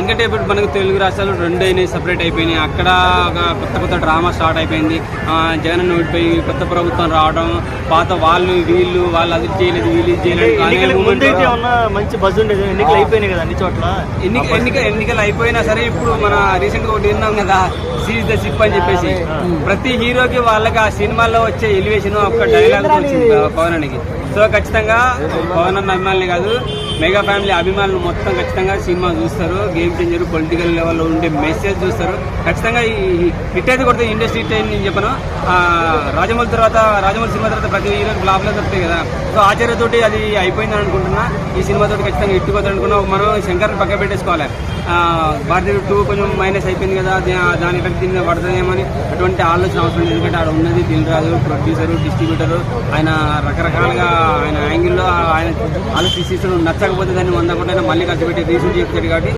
ఎందుకంటే ఇప్పుడు మనకు తెలుగు రాష్ట్రాలు రెండు అయినాయి సపరేట్ అయిపోయినాయి. అక్కడ ఒక కొత్త కొత్త డ్రామా స్టార్ట్ అయిపోయింది. జగన్ ఓడిపోయి కొత్త ప్రభుత్వం రావడం పాత వాళ్ళు వీళ్ళు వాళ్ళు అది చేయలేదు వీళ్ళు చేయలేదు. మంచి బజ్ ఉండేది? ఎన్నికలు అయిపోయినాయి కదా అన్ని చోట్ల? ఎన్నిక ఎన్నిక ఎన్నికలు అయిపోయినా సరే ఇప్పుడు మన రీసెంట్గా ఒకటి విన్నాం కదా సీజ్ ద సిప్ అని చెప్పేసి. ప్రతి హీరోకి వాళ్ళకి ఆ సినిమాలో వచ్చే ఎలివేషన్ ఒక డైలాగ్ వచ్చింది పవన్ సో ఖచ్చితంగా పవన్ అన్న అభిమానులే కాదు మెగా ఫ్యామిలీ అభిమానులు మొత్తం ఖచ్చితంగా సినిమా చూస్తారు. గేమ్ చేంజర్ పొలిటికల్ లెవెల్లో ఉండే మెసేజ్ చూస్తారు. ఖచ్చితంగా ఈ హిట్ అయితే కొడితే ఇండస్ట్రీ హిట్ అయింది నేను చెప్పను. రాజమౌళి తర్వాత రాజమౌళి సినిమా తర్వాత ప్రతి హీరో బ్లాబ్లో దొరుకుతాయి కదా. సో ఆచార్యతోటి అది అయిపోయిందని అనుకుంటున్నా. ఈ సినిమాతోటి ఖచ్చితంగా హిట్ పోతుంది అనుకున్నా. మనం శంకర్ పక్క పెట్టేసుకోవాలి. భారతీయ టూ కొంచెం మైనస్ అయిపోయింది కదా. దాని ఎఫెక్ట్ దీని పడుతుందేమని అని అటువంటి ఆలోచన అవసరం లేదు. ఎందుకంటే ఆడ ఉన్నది దిల్ రాజు ప్రొడ్యూసరు డిస్ట్రిబ్యూటరు ఆయన రకరకాలుగా ఆయన యాంగిల్లో ఆయన నచ్చకపోతే దాన్ని వంద కోట్లైనా మళ్ళీ ఖర్చు పెట్టి రీసెంట్ చేస్తాడు కాబట్టి